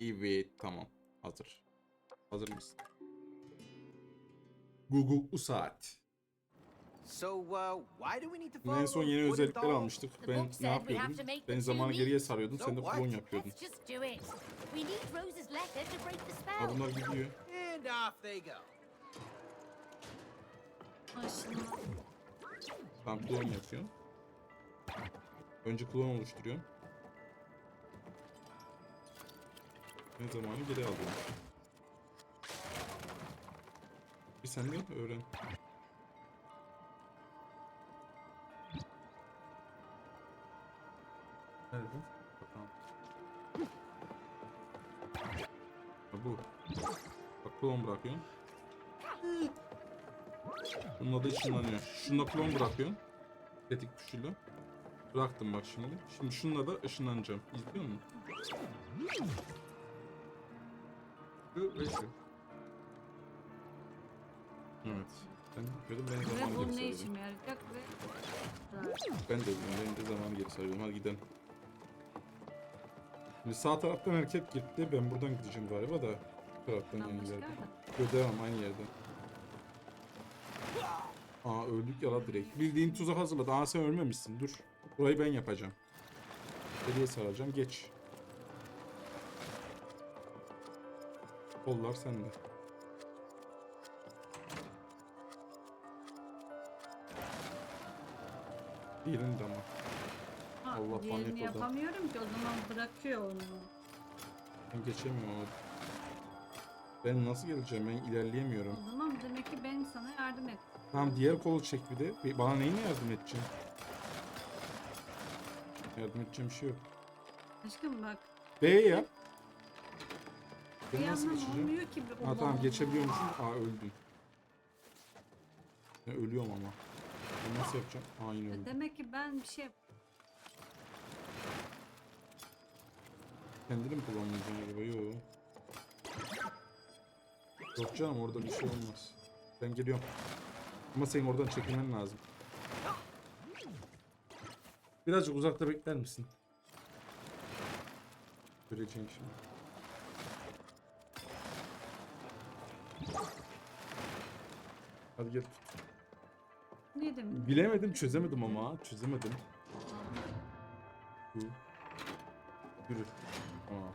Evet tamam. Hazır. Hazır mısın? Google saat. So, uh, why do we need to follow en son yeni özellikler almıştık. Ben ne yapıyordum? Ben zamanı geriye meet. sarıyordun. Sen de klon yapıyordun. Ha bunlar gidiyor. And off they go. Tamam klon yapıyorsun. Önce klon oluşturuyorum. Ne zamanı geri alıyorum. Bir sen de öğren. Nerede? Bakalım. Ha, bu. Bak klon bırakıyorsun. Bununla da ışınlanıyor. Şununla klon bırakıyorsun. Tetik tuşuyla. Bıraktım bak şimdi. Şimdi şununla da ışınlanacağım. İzliyor musun? Şu ve şu. Evet. Ben dedim ben Ve zamanı bu geri ne sarıyorum. işime yarayacak ve... Ben de dedim ben de zamanı geri sarıyorum. Hadi gidelim. Şimdi sağ taraftan hareket gitti. Ben buradan gideceğim galiba da. Bu taraftan Tamam, aynı çıkar yerden. Yo, devam aynı yerden. Aa öldük ya la direkt. Bildiğin tuzak hazırladı. Aa sen ölmemişsin. Dur. Burayı ben yapacağım. Geriye saracağım. Geç. Kollar sende. Diğerini de ama. Ha, Allah panik oldu. yapamıyorum ki o zaman bırakıyor onu. Ben geçemiyorum ama. Ben nasıl geleceğim? Ben ilerleyemiyorum. O zaman demek ki ben sana yardım et. Tamam diğer kolu çek bir de. Bana neyine yardım edeceksin? Yardım edeceğim bir şey yok. Aşkım bak. B yap. Bir Ben nasıl yandan geçeceğim? olmuyor ki. bir- Ha tamam geçebiliyormuşum. Aa öldüm. Ya, ölüyorum ama. Ben nasıl yapacağım? Aa yine E, öldüm. Demek ki ben bir şey Kendini mi kullanmayacaksın acaba? Yok. Yok canım orada bir şey olmaz. Ben geliyorum. Ama senin oradan çekilmen lazım. Birazcık uzakta bekler misin? Göreceğim şimdi. Hadi gel. ne demek? Bilemedim, çözemedim ama. Çözemedim. Bu. Yürü. Aa.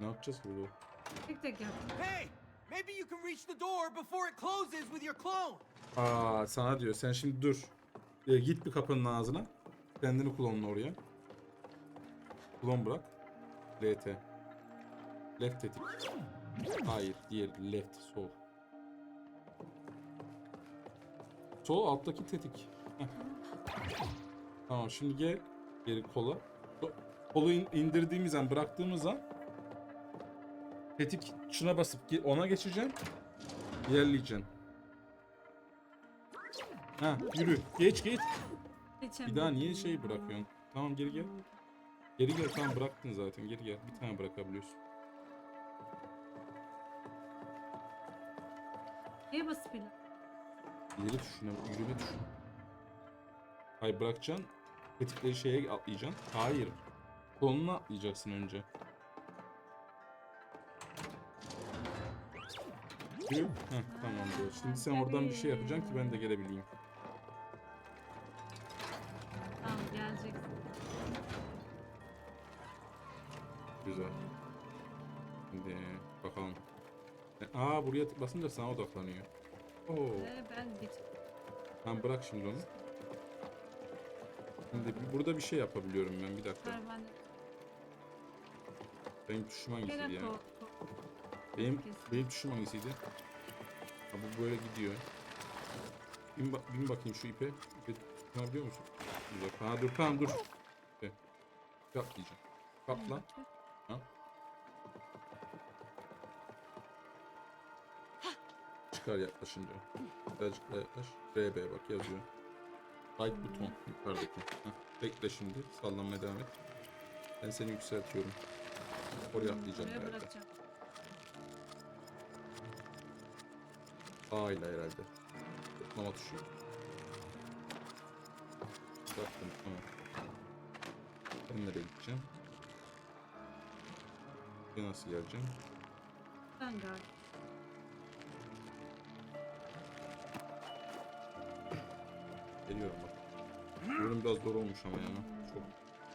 Ne yapacağız burada? Tek tek yap. Hey! Maybe you can reach the door before it closes with your clone. Aa sana diyor. Sen şimdi dur. Ee, git bir kapının ağzına. Kendini klonla oraya. Klon bırak. LT. Left tetik. Hayır. Diğer left. Sol. Sol alttaki tetik. Heh. Tamam şimdi gel. Geri kola. Ko- Kolu in- indirdiğimiz an bıraktığımız an tetik şuna basıp ona geçeceğim. İlerleyeceksin. Ha yürü. Geç geç. Bir daha niye şey bırakıyorsun? Tamam geri gel. Geri gel tamam bıraktın zaten geri gel. Bir tane bırakabiliyorsun. Neye basıp iler? İleri tuşuna yürüme tuşuna. Hayır bırakacaksın. Tetikleri şeye atlayacaksın. Hayır. Koluna atlayacaksın önce. Heh, tamam diyor. Şimdi sen oradan bir şey yapacaksın ki ben de gelebileyim. Aa buraya basınca sana odaklanıyor. Oo. Ve ben geç. Tamam bırak şimdi onu. Şimdi burada bir şey yapabiliyorum ben bir dakika. Pervane. Benim tuşum hangisiydi Gene ya? ko- ko- Benim, Kesin. benim tuşum hangisiydi? Ha bu böyle gidiyor. Bin, ba- bin bakayım şu ipe. İpe tutunabiliyor musun? Güzel. Ha dur tamam dur. İpe. Kap diyeceğim. Kapla. Çıkar yaklaşınca. Birazcık daha yaklaş. BB bak yazıyor. Right buton yukarıdaki. Heh. Bekle şimdi. Sallanmaya devam et. Ben seni yükseltiyorum. Oraya atlayacağım Buraya herhalde. bırakacağım. A ile herhalde. Toplama tuşu. Bıraktım tamam. Ben nereye gideceğim? Buraya nasıl geleceğim? Ben galiba. Geliyorum bak. Bölüm biraz zor olmuş ama ya. Çok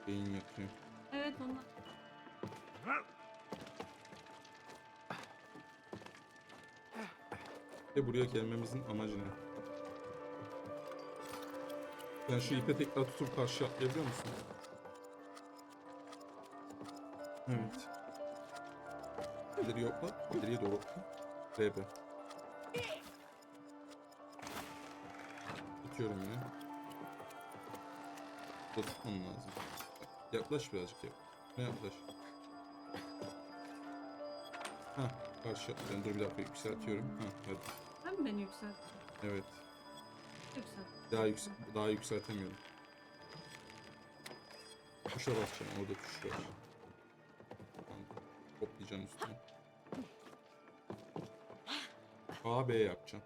beyin yakıyor. Evet onlar. Ve buraya gelmemizin amacı ne? Ben şu ipe tekrar tutup karşı atlayabiliyor musun? Evet. İleri yokla. İleriye doğru okla. RB. Tutuyorum yine. Burada lazım. Yaklaş birazcık ya. Ne yaklaş? Hah, karşı atlıyorum. Dur bir dakika yükseltiyorum. Hah, hadi. Ben mi beni yükselt? Evet. Yükselt. Daha yüksek daha yükseltemiyorum. Tuşa basacağım. Orada tuş var. Toplayacağım üstüne. A B yapacağım.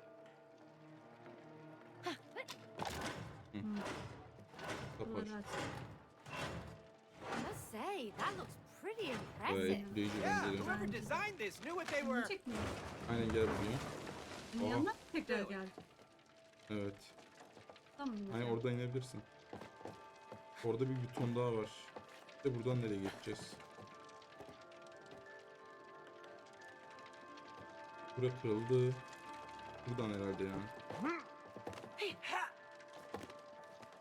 Bayağı impressive. etkileyici Yeah, bence de. whoever designed this knew what they were. Dinleyecek miyim? Aynen gel buraya. Senin Oha. yanına mı tekrar geldi? Evet. Tamam. Hani orada inebilirsin. Orada bir buton daha var. İşte buradan nereye geçeceğiz? Bura kırıldı. Buradan herhalde ya.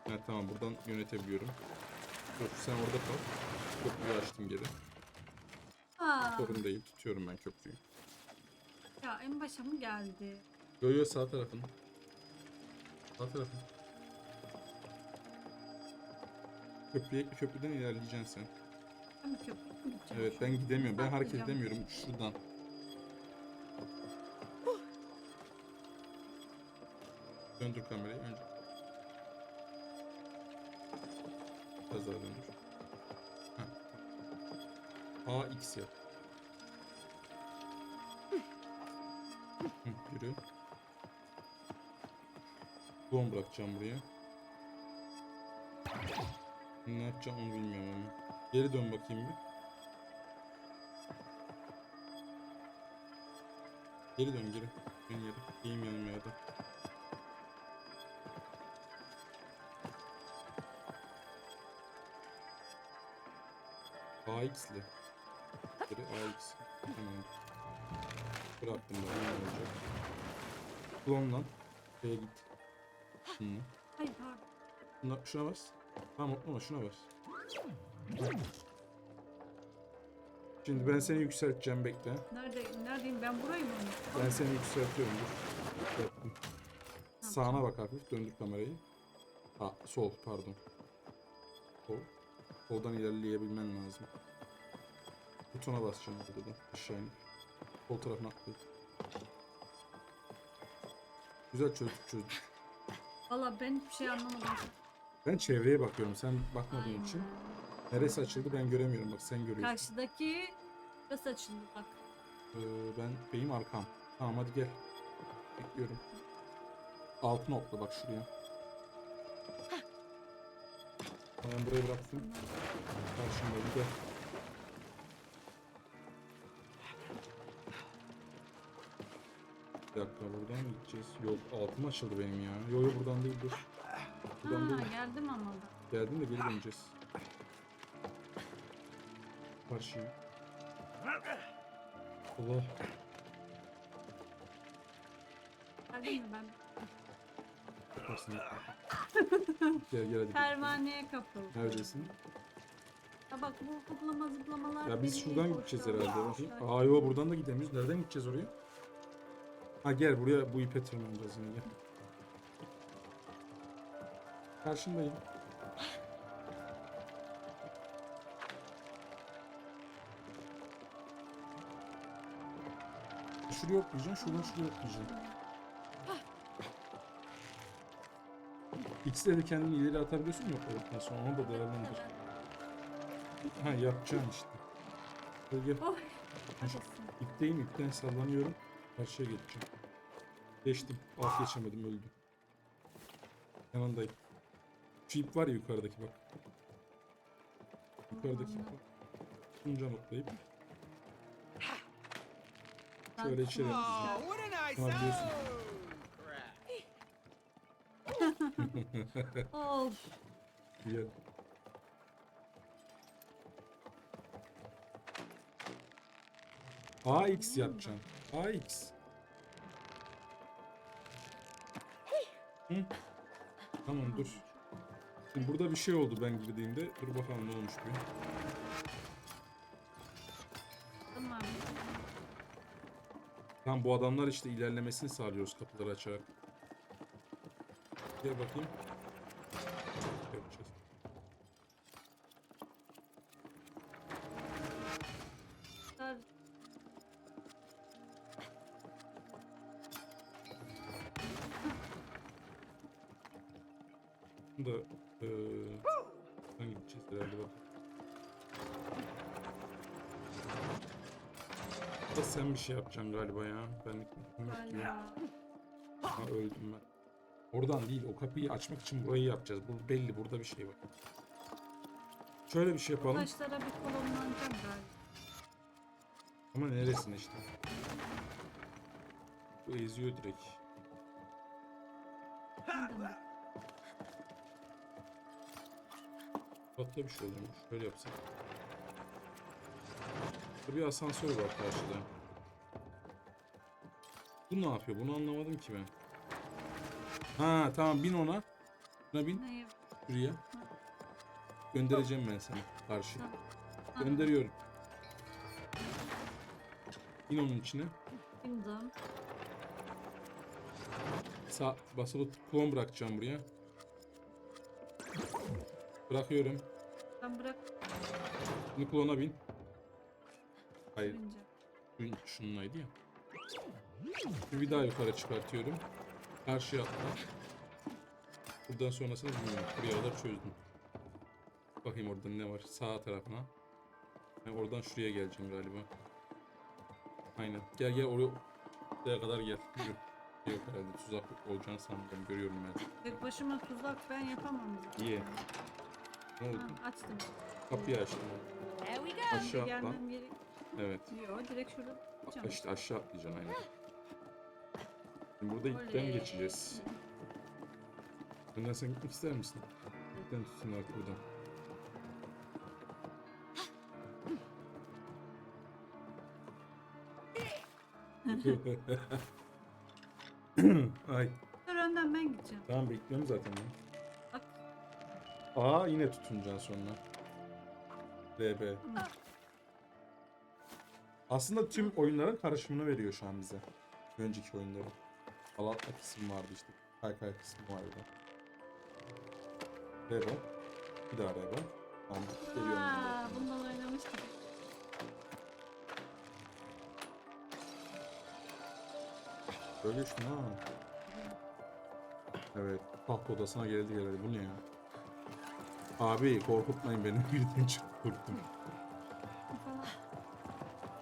Ha tamam buradan yönetebiliyorum. Dur sen orada kal. Köprüyü açtım geri. Aa, Sorun değil. Tutuyorum ben köprüyü. ya en başa mı geldi? Yo yo sağ tarafın. Sağ tarafın. Köprüye, köprüden ilerleyeceksin sen. Ben gideceğim? Evet ben gidemiyorum. Ben hareket Atlayacağım. edemiyorum. Şuradan. Döndür kamerayı önce. Biraz daha döndür. Heh. A X yap. Hı, yürü. Don bırakacağım buraya. Ne yapacağım onu bilmiyorum ama. Geri dön bakayım bir. Geri dön geri. Dön geri. Giyim yanıma ya da. AX'li. Geri AX. Tamam. Bıraktım ben. Ne olacak? Klon lan. Şeye git. Hayır pardon. Şuna, şuna bas. Tamam ama şuna bas. Şimdi ben seni yükselteceğim bekle. Nerede, neredeyim ben burayı mı? Ben seni yükseltiyorum dur. Yükselttim. Sağına bak hafif döndür kamerayı. Ha sol pardon. Sol. Soldan ilerleyebilmen lazım. Butona basacağım burada da aşağı inip. Sol tarafına atlayıp. Güzel çözdük çözdük. Valla ben hiçbir şey anlamadım. Ben çevreye bakıyorum sen bakmadığın Aynen. için. Neresi açıldı ben göremiyorum bak sen görüyorsun. Karşıdaki burası açıldı bak. Ee, ben benim arkam. Tamam hadi gel. Bekliyorum. Altın okla bak şuraya. Ben buraya bıraktım. Karşımdayım gel. Bir dakika buradan mı gideceğiz? Yok altım açıldı benim ya. Yok yok buradan değil dur. Buradan Ha değil. geldim ama. Geldim de geri döneceğiz. Karşıya. Allah. Geldim mi ben? Yaparsın. gel gel hadi. Pervaneye kapıldım. Neredesin? Ha bak bu zıplama zıplamalar. Ya biz şuradan gideceğiz herhalde. Bakayım. Aa yo buradan da gidemiyoruz. Nereden gideceğiz oraya? Ha gel buraya bu ipe tırmanacağız yine gel. Karşındayım. Şuraya yoklayacaksın, şuradan şuraya yoklayacaksın. İkisi de kendini ileri atabiliyorsun mu yokladıktan sonra onu da değerlendir. Ha yapacaksın işte. Gel gel. Oy. İpteyim, ipten sallanıyorum. Karşıya geçeceğim. Geçtim. Alt geçemedim, öldüm. Yanındayım. Şu ip var ya yukarıdaki bak. Yukarıdaki ip. Tunca noklayıp. Şöyle içelim. Oh, what a nice Come on, Lucy. Oh, crap. Of. Güzel. AX yapacaksın. AX. Hı? Tamam dur. Şimdi burada bir şey oldu ben girdiğimde. Dur bakalım ne olmuş bir. Tamam. Tamam bu adamlar işte ilerlemesini sağlıyoruz kapıları açarak. Gel bakayım. Da eee sen gideceğiz herhalde bak. Da sen bir şey yapacaksın galiba ya. Ben yok gibi. Ha, öldüm ben. Oradan değil o kapıyı açmak için burayı yapacağız. Bu belli burada bir şey var. Şöyle bir şey yapalım. Taşlara bir kolonlanacağım galiba. Ama neresine işte. Bu eziyor direkt. Tatlı bir şey oluyormuş. Şöyle yapsak. Burada bir asansör var karşıda. Bu ne yapıyor? Bunu anlamadım ki ben. Ha tamam bin ona. Buna bin. Şuraya. Göndereceğim ben. Tamam. Tamam. Gönderiyorum. İn onun içine. Bindim. Sağ basılı klon bırakacağım buraya. Bırakıyorum. Ben bırak Şimdi klona bin. Hayır, bineceğim. Şun, şununlaydı ya. Şimdi bir daha yukarı çıkartıyorum. Karşıya atla. Buradan sonrasını bilmiyorum. Buraya kadar çözdüm. Bakayım orada ne var. Sağ tarafına. Ben oradan şuraya geleceğim galiba. Aynen. Gel gel oraya. Kadar gel. Yürü. Yok herhalde tuzak olacağını sanmıyorum. Görüyorum ben. Tek başıma tuzak ben yapamam. İyi. Ne oldu? Ha, açtım. Kapıyı açtım. There we go. Aşağı atla. Gelmem gerek. Evet. Yok direkt şurada. yapacağım. İşte aşağı atlayacaksın aynen. Şimdi burada ipten Oley. geçeceğiz. Önden sen gitmek ister misin? İpten tutsun artık buradan. Ay Dur önden ben gideceğim. tamam bekliyorum zaten ya. Aa yine tutunacaksın sonra. DB. Aslında tüm oyunların karışımını veriyor şu an bize. Önceki oyunların. Alatma kısmı vardı işte. Kaykay kısmı vardı. DB. Bir daha DB. Tamam geliyorum. Aa, bundan oynamıştık. Böyle işte ha. Evet. Taht odasına geldi geldi. Bu ne ya? Abi korkutmayın beni. Birden çıktı korktum.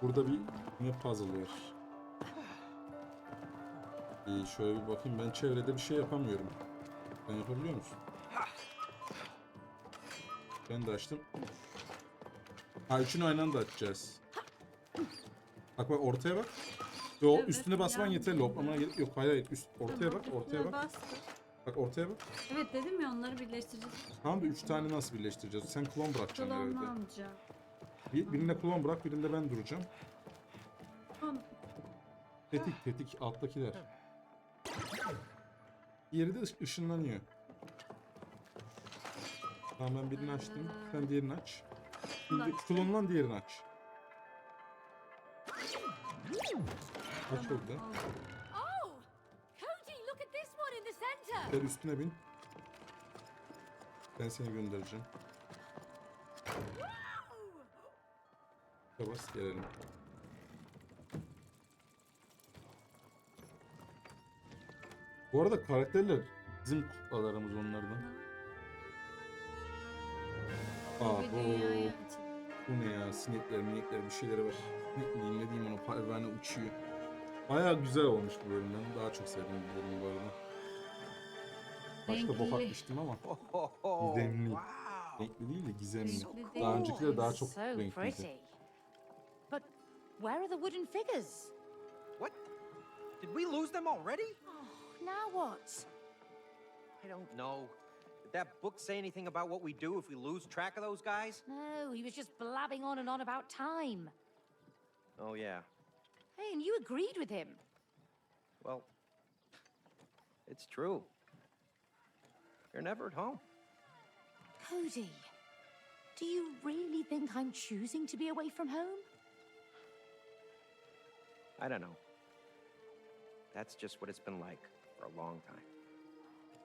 Burada bir ne puzzle var. İyi şöyle bir bakayım. Ben çevrede bir şey yapamıyorum. Sen yapabiliyor musun? Ben de açtım. Ha üçünü aynı anda açacağız. Bak bak ortaya bak. Yo Evet, üstüne basman yani. yeterli. Hoplamana gerek yok. Hayır hayır. Üst, ortaya bak. Ortaya bak. bastı. Bak ortaya bak. Evet dedim ya onları birleştireceğiz. Tamam da üç tane nasıl birleştireceğiz? Sen klon bırakacaksın herhalde. Klonlanacak. Bir, birinde klon bırak, birinde ben duracağım. Klon- Tetik tetik alttakiler. Diğeri de ış- ışınlanıyor. Tamam ben birini açtım. Sen diğerini aç. Şimdi Açtım. klonlan diğerini aç. Aç Tamam, orada. oldu. Gel üstüne bin. Ben seni göndereceğim. Bas gelelim. Bu arada karakterler bizim kuklalarımız onlardan. Aa bu, bu ne ya sinekler minekler bir şeyleri var. Ne diyeyim ne diyeyim ona pervane uçuyor. Baya güzel olmuş bu bölüm ben daha çok sevdim bu bölümü bu arada. Başta bok atmıştım ama Gizemli. wow. renkli değil de gizemli. Daha değil. öncekiler daha çok so renkliydi. pretty. But where are the wooden figures? What? Did we lose them already? Oh, now what? I don't know. Did that book say anything about what we do if we lose track of those guys? No, he was just blabbing on and on about time. Oh, yeah. Hey, and you agreed with him. Well, it's true. You're never at home. Cody, do you really think I'm choosing to be away from home? I don't know. That's just what it's been like for a long time.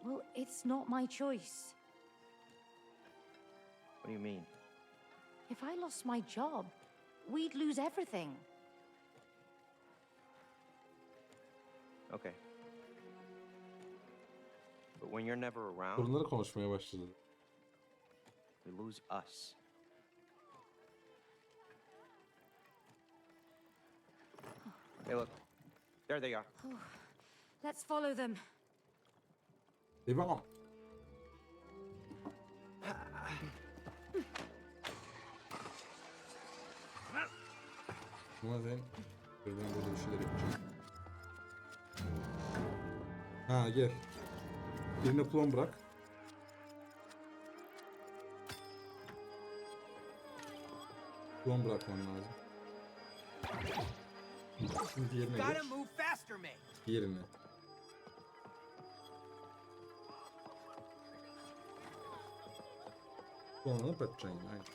Well, it's not my choice. What do you mean? If I lost my job, we'd lose everything. Okay. But when you're never around, Sorunları konuşmaya başladı. we lose us. Hey, look. There they are. Let's follow them. Devam. Ama sen dur ben böyle bir şeyler yapacağım. Ha gel. Birine klon bırak. Klon bırakman lazım. Şimdi diğerine geç. Diğerine. Kullanıp atacaksın yine. Aynen.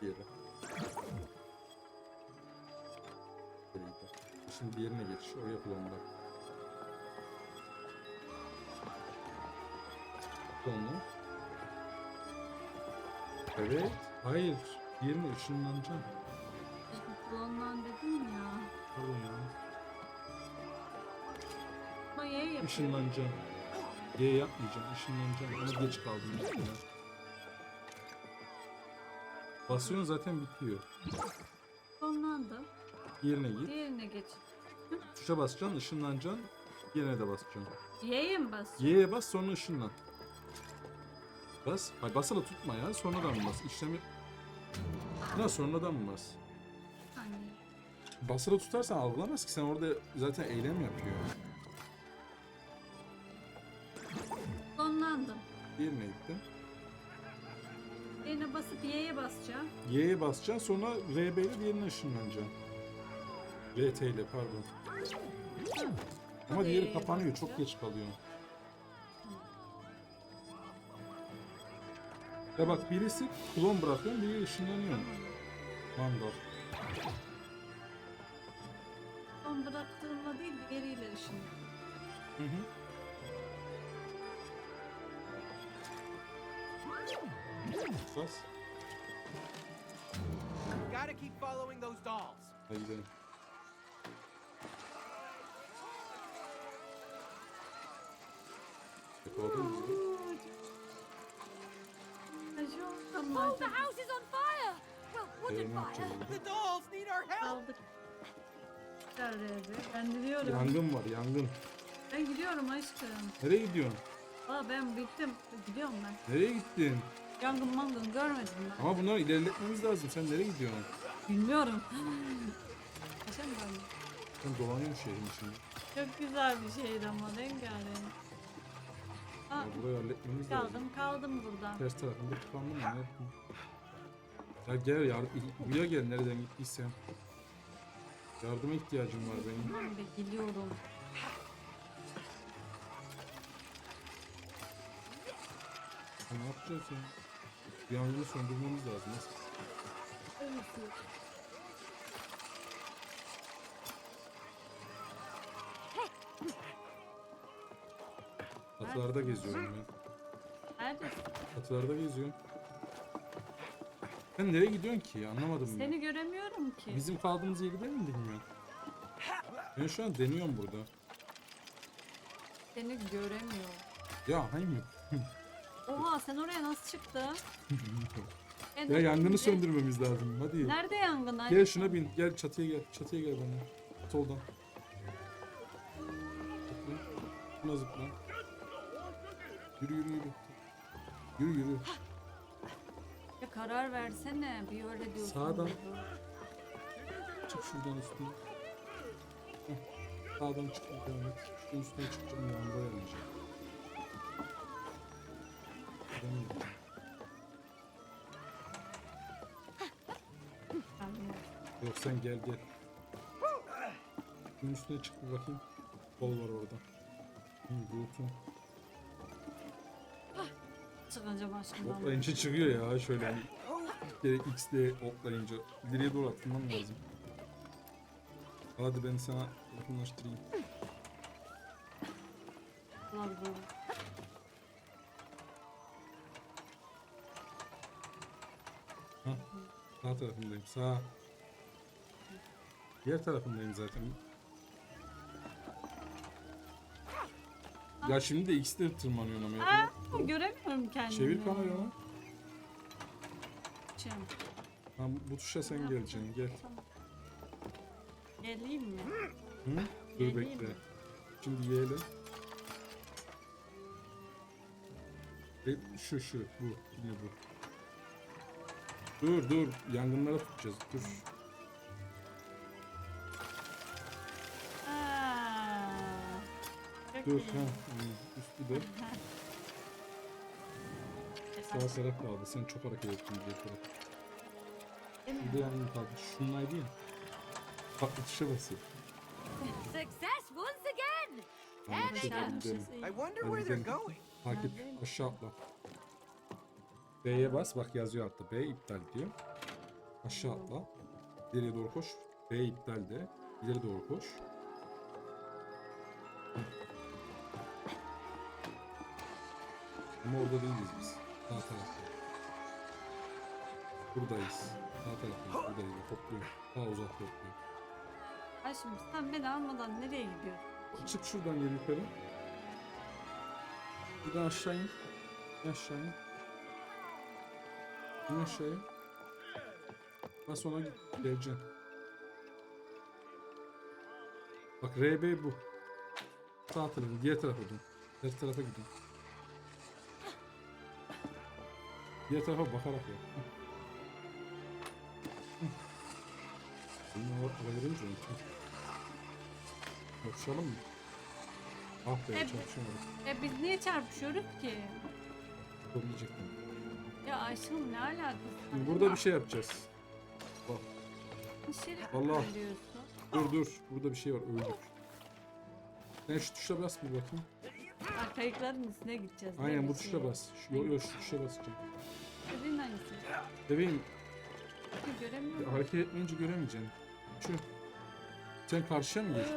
Diğeri. Şimdi diğerine geç. Oraya kullan bırak. Kullanın. Evet. Hayır. Diğerine ışınlanacaksın. Klonlan dedim ya. Pardon ya. Ama ye yapıyor. Işınlanacaksın. G yapmayacaksın, ışınlanacaksın. Ama geç kaldın mesela. Basıyorsun zaten bitiyor. Klonlandım. Yerine git. Diğerine geç. Tuşa basacaksın, ışınlanacaksın. Yerine de basacaksın. Y'ye mi basacağım? Y'ye bas sonra ışınlan. Bas. Hayır basılı tutma ya. Sonradan bas. İşlemi... Ya sonradan mı bas? Basılı tutarsan algılamaz ki. Sen orada zaten eylem yapıyor. klonlandım. Yerine gittin. Yerine basıp Y'ye basacağım. Y'ye basacaksın sonra RB ile diğerine ışınlanacaksın. RT ile pardon. Ama diğeri kapanıyor çok geç kalıyor. Ya bak birisi klon bırakıyor, biri ışınlanıyor. Mandal. Son bıraktığımla değil diğeriyle ışınlandım. Hı hı. Bas. Gotta keep following those dolls. Hadi gidelim. Yakaladın mı Oh, the house is on fire! Well, wooden fire. The dolls need our help. Ben gidiyorum. Yangın var yangın. Ben gidiyorum aşkım. Nereye gidiyorsun? Aa ben bittim. Gidiyorum ben. Nereye gittin? Yangın mangın görmedim ben. Ama bunları ilerletmemiz lazım. Sen nereye gidiyorsun? Bilmiyorum. Geçen ben. Sen dolanıyorsun şehrin içinde. Çok güzel bir şeydi ama rengarenk. Aa, Ya burayı halletmemiz lazım. kaldım kaldım burada. Ters tarafında tıkandım mı? Ne yapayım? Ya gel yardım, buraya gel nereden gittiysen. Yardıma ihtiyacım var benim. Tamam be geliyorum. Ya ne yapacağız ya? Yangını söndürmemiz lazım. Nasıl? Katılarda geziyorum ben. Neredesin? Katılarda geziyorum. Sen nereye gidiyorsun ki? Anlamadım ben. Seni göremiyorum ki. Bizim kaldığımız yeri ben mi bilmiyorum? Ben şu an deniyorum burada. Seni göremiyorum. Ya hangi? Oha sen oraya nasıl çıktın? Ya de yangını söndürmemiz lazım. Hadi. Nerede yangın? Gel şuna bin. Gel çatıya gel. Çatıya gel bana. Soldan. Zıpla. Şuna zıpla. Yürü yürü yürü. Yürü yürü. Ya karar versene. Bir öyle diyorsun. Sağdan. Çık şuradan üstüne. Heh. Sağdan çıktım devam et. Şu üstüne çıkacağım yanında yanlayacağım. Dönüyorum. Ben- Yok sen gel gel. Bunun üstüne çık bir bakayım. Kol var orada. Hı, Bulutun. Çıkınca başımdan. Oklayınca çıkıyor ya şöyle hani. Bir kere X'de oklayınca. İleriye doğru atılman lazım. Hadi ben sana yakınlaştırayım. Ulan bu. Sağ tarafındayım. Sağ. Diğer tarafındayım zaten. Ya şimdi de X'de tırmanıyorsun ama Aa, yapıyor. göremiyorum kendimi. Çevir kamerayı. Tamam bu tuşa sen geleceksin. Gel. Tamam. Geleyim mi? Hı? Dur Geleyim bekle. mi? Şimdi yiyelim. E, şu şu bu. Yine bu. Dur dur. Yangınlara tutacağız. Dur. Dur. Ha. hı, Üstü de. Sağ taraf kaldı. Sen çok hareket ettin diye taraf. Bir de yangın kaldı. Şunlaydı ya. Farklı tuşa basıyor. Success once again! Şey- I wonder where they're going. Takip aşağı atla. B'ye bas bak yazıyor altta. B iptal diyor. Aşağı atla. İleriye doğru koş. B iptal de. İleri doğru koş. Ama orada değiliz biz. Sağ tarafta. Buradayız. Sağ tarafta. Buradayız. Topluyorum. Daha uzak topluyorum. Ay şimdi sen beni almadan nereye gidiyorsun? Çık şuradan gel yukarı. Buradan aşağı in. İn aşağı in. İn aşağıya. Bas ona git. Geleceksin. Bak RB bu. Sağ tarafı, diğer tarafa dön. Diğer tarafa gidin. Diğer tarafa bakarak yap. Bunu verince unuttum. Yapışalım mı? Ah be Hep- çalışamadık. E biz niye çarpışıyoruz ki? Yapabilecektim. Ya aşkım ne alakası? Şimdi burada bir şey yapacağız. Bak Bir Vallahi. söylüyorsun. dur dur. Burada bir şey var öldük. Sen şu tuşa bas bir bakayım. Ha, kayıkların üstüne gideceğiz. Aynen Ne bu tuşa bas. Şu, yo, yo, şu tuşa basacağım. Dediğin hangisi? Bebeğim Göremiyorum. hareket etmeyince göremeyeceksin. Şu. Sen karşıya mı geçtin?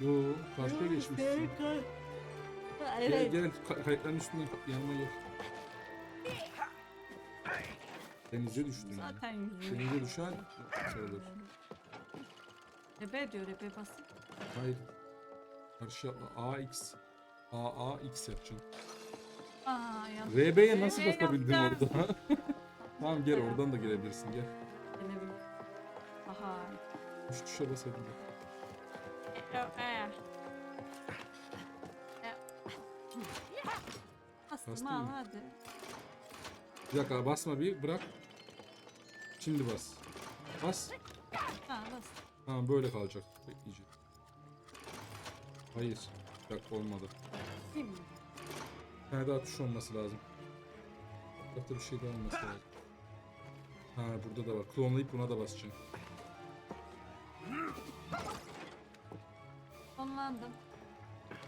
Yo karşıya geçmişsin. Gel Evet. gel Ka- kayıkların üstünden yanıma gel. Denize düştün. yani. Zaten yüzüyor. Denize düşen sayılır. Ebe diyor ebe basın. Hayır. Karşıya atla. AX. AA X yapacaksın. Aa yanlış. RB'ye nasıl RB basabildin orada? tamam gel oradan da girebilirsin gel. Denebilir. Aha. Şu tuşa basaydın. Bastın Bastım al mı? hadi. Bir dakika basma bir bırak. Şimdi bas. Bas. Ha bas. Tamam böyle kalacak. Bekleyecek. Hayır. Dakika olmadı. Bir tane daha tuş olması lazım. Hatta bir şey daha olması lazım. Ha burada da var. Klonlayıp buna da basacaksın. Sonlandım.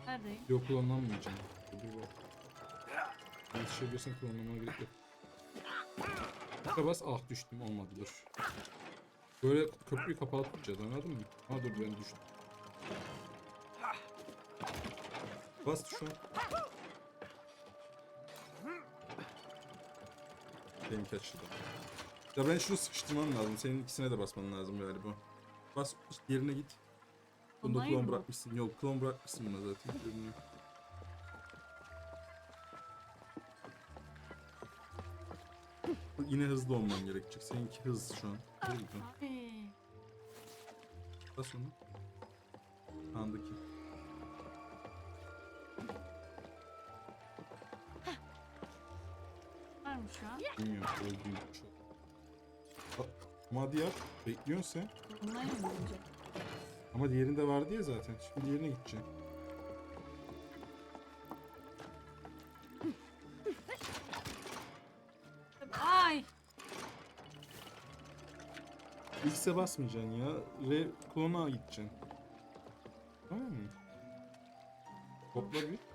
Neredeyim? Yok klonlanmayacağım. Dur bak. Yetişebilirsen klonlamana gerek yok. Tuşa bas. Ah düştüm. Olmadı dur. Böyle köprüyü kapalı tutacağız anladın mı? Ha dur ben düştüm. Bas tuşa. Benimki açıldı. Ya ben şunu sıkıştırmam lazım. Senin ikisine de basman lazım galiba. Bas yerine git. Bunda Online klon mı? bırakmışsın. Yok klon bırakmışsın buna zaten. Görünüyor. Yine hızlı olman gerekecek. Seninki hız şu an. Bas onu. Sağındaki. Mı şu an? Bilmiyorum. Öldüğüm. Bak, hadi yap. Bekliyorsun sen. Bunlar mı? Ama diğerinde vardı ya zaten. Şimdi diğerine gideceğim. Ay. X'e basmayacaksın ya. R klona gideceksin. Tamam mı? Topla bir.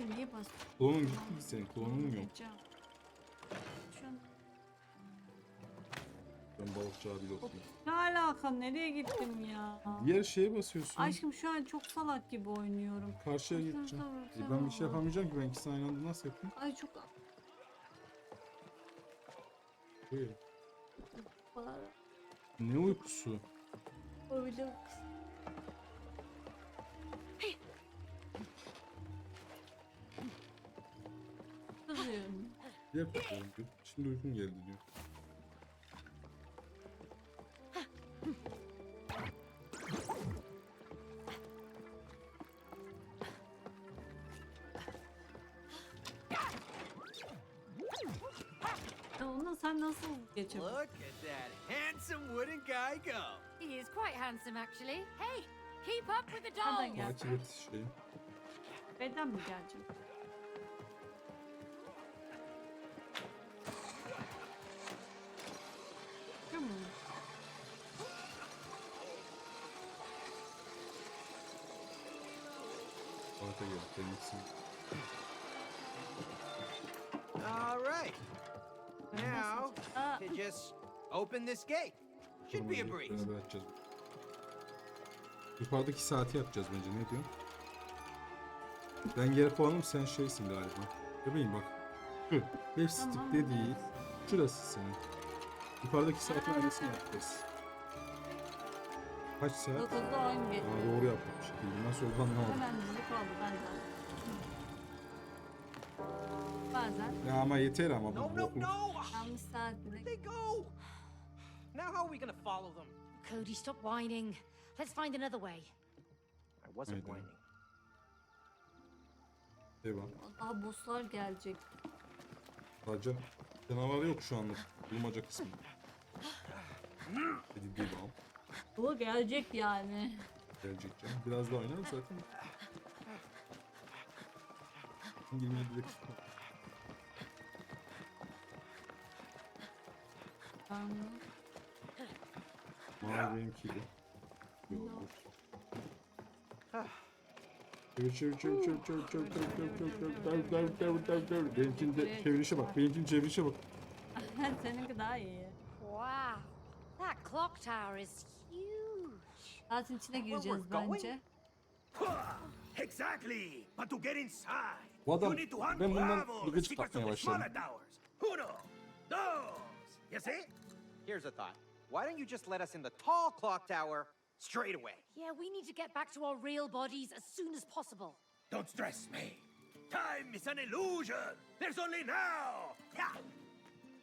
Ay niye bastın? Klonun gitti ki senin. Klonun yok. Gideceğim. Şu an Ben balıkçı abiyle oturayım. ne alaka nereye gittim ya? Diğer şeye basıyorsun. Aşkım şu an çok salak gibi oynuyorum. Karşıya gideceğim. E ben bir şey yapamayacağım ki. Ben ikisini aynı anda nasıl yapayım? Ay çok Buyur. Ne uykusu? öyle. Yap bakalım. bir. Şimdi uykum geldi diyor. Ondan sen nasıl geçiyorsun? Look at that handsome wooden guy go. He is quite handsome, actually. Hey, keep up with the Nereden doll. et şeyi. Beden mi gelecek? Temizsin. All right. Now, to just open this gate. Should be a Tamam, breeze. Beraber açacağız. Yukarıdaki saati yapacağız bence. Ne diyorsun? Ben geri puanım sen şeysin galiba. Bebeğim bak. Şu. Beş Tamam. stick dediği. Şurası senin. Yukarıdaki saatin aynısını yapacağız. Kaç saat? 9'da 10 geçiyor. Aa, doğru yaptık bir şekilde. Nasıl oldu anlamadım. Hemen dizi kaldı benden. Bazen Ya ama yeter ama bu No, no, bokluk. no! yanlış saat bile Where'd they go? Now, how are we gonna follow them? Cody, stop whining. Let's find another way. I wasn't Hayda. whining. Eyvah. daha bosslar gelecek. Sadece canavar yok şu anlık. Bulmaca kısmı. Hadi devam. Bu gelecek yani. Gelecek canım. Biraz daha oynarız zaten. 27 dakika. Ben Mavi benimkiydi. Yok. boş. Çevir çevir çevir çevir çevir çevir çevir çevir çevir çevir çevir çevir çevir çevir Benimkinin de çevirişe bak. Benimkinin çevirişe bak. Seninki daha iyi. Wow, that clock tower is huge. Saatin içine we're gireceğiz going? bence. Exactly. But to get inside, Bu adam- you need to ben bundan unravel the gıcık secrets takmaya of the başladım. smaller towers. Uno, dos. You see? Here's a thought. Why don't you just let us in the tall clock tower straight away? Yeah, we need to get back to our real bodies as soon as possible. Don't stress me. Time is an illusion. There's only now. Yeah.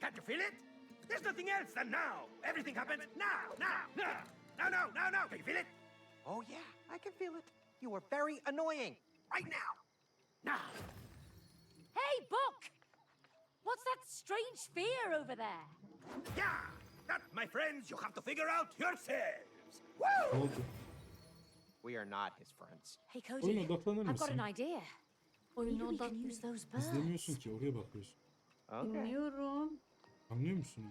Can't you feel it? There's nothing else than now. Everything happens now, now, now. Now, no, no, no! Can you feel it? Oh, yeah, I can feel it. You are very annoying. Right now. Now. Hey, Book! What's that strange sphere over there? Yeah. That, my friends, you have to figure out yourselves. Ne Woo! We are not his friends. Hey, Cody, I've got an idea. Oyuna Maybe we can use those birds. İzlemiyorsun ki oraya bakıyorsun. Okay. Dinliyorum. Anlıyor musun?